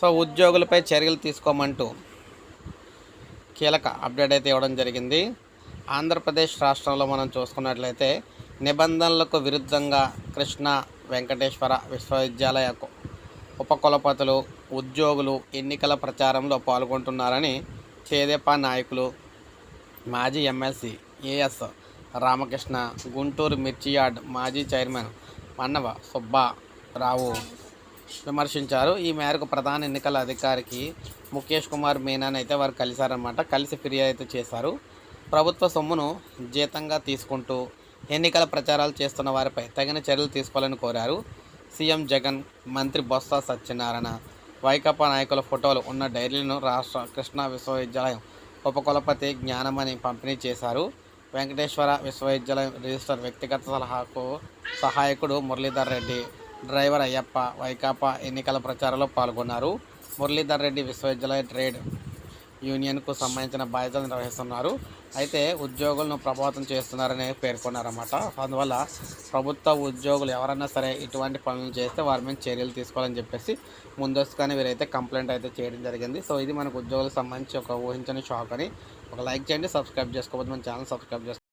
So ఉద్యోగులపై చర్యలు తీసుకోమంటూ కీలక update అయితే ఇవ్వడం జరిగింది. ఆంధ్రప్రదేశ్ రాష్ట్రంలో మనం చూసుకున్నట్లయితే నిబంధనలకు విరుద్ధంగా కృష్ణా వెంకటేశ్వర విశ్వవిద్యాలయ ఉపకులపతులు ఉద్యోగులు ఎన్నికల ప్రచారంలో పాల్గొంటున్నారని చేదేపా నాయకులు మాజీ MLC A S Ramakrishna Guntur మిర్చియార్డ్ మాజీ చైర్మన్ మన్నవ సుబ్బారావు విమర్శించారు. ఈ మేరకు ప్రధాన ఎన్నికల అధికారికి ముఖేష్ కుమార్ మీనాని అయితే వారు కలిశారనమాట కలిసి ఫిర్యాదు అయితే చేశారు. ప్రభుత్వ సొమ్మును జీతంగా తీసుకుంటూ ఎన్నికల ప్రచారాలు చేస్తున్న వారిపై తగిన చర్యలు తీసుకోవాలని కోరారు. సీఎం జగన్ మంత్రి బొత్స సత్యనారాయణ వైకాపా నాయకుల ఫోటోలు ఉన్న డైరీలను రాష్ట్ర కృష్ణా విశ్వవిద్యాలయం ఉపకులపతి జ్ఞానమని పంపిణీ చేశారు. వెంకటేశ్వర విశ్వవిద్యాలయం రిజిస్టర్ వ్యక్తిగత సలహాకు సహాయకుడు మురళీధర్ రెడ్డి డ్రైవర్ అయ్యప్ప వైకాపా ఎన్నికల ప్రచారంలో పాల్గొన్నారు. మురళీధర్ రెడ్డి విశ్వవిద్యాలయ ట్రేడ్ యూనియన్కు సంబంధించిన బాధ్యతలు నిర్వహిస్తున్నారు. అయితే ఉద్యోగులను ప్రభావితం చేస్తున్నారని పేర్కొన్నారన్నమాట. అందువల్ల ప్రభుత్వ ఉద్యోగులు ఎవరైనా సరే ఇటువంటి పనులు చేస్తే వారి మీద చర్యలు తీసుకోవాలని చెప్పేసి ముందస్తుగానే వీరైతే కంప్లైంట్ అయితే చేయడం జరిగింది. సో ఇది మనకు ఉద్యోగులకు సంబంధించి ఒక ఊహించని షాక్ అని. ఒక లైక్ చేయండి సబ్స్క్రైబ్ చేసుకోవద్దు మన ఛానల్ సబ్స్క్రైబ్ చేసుకోండి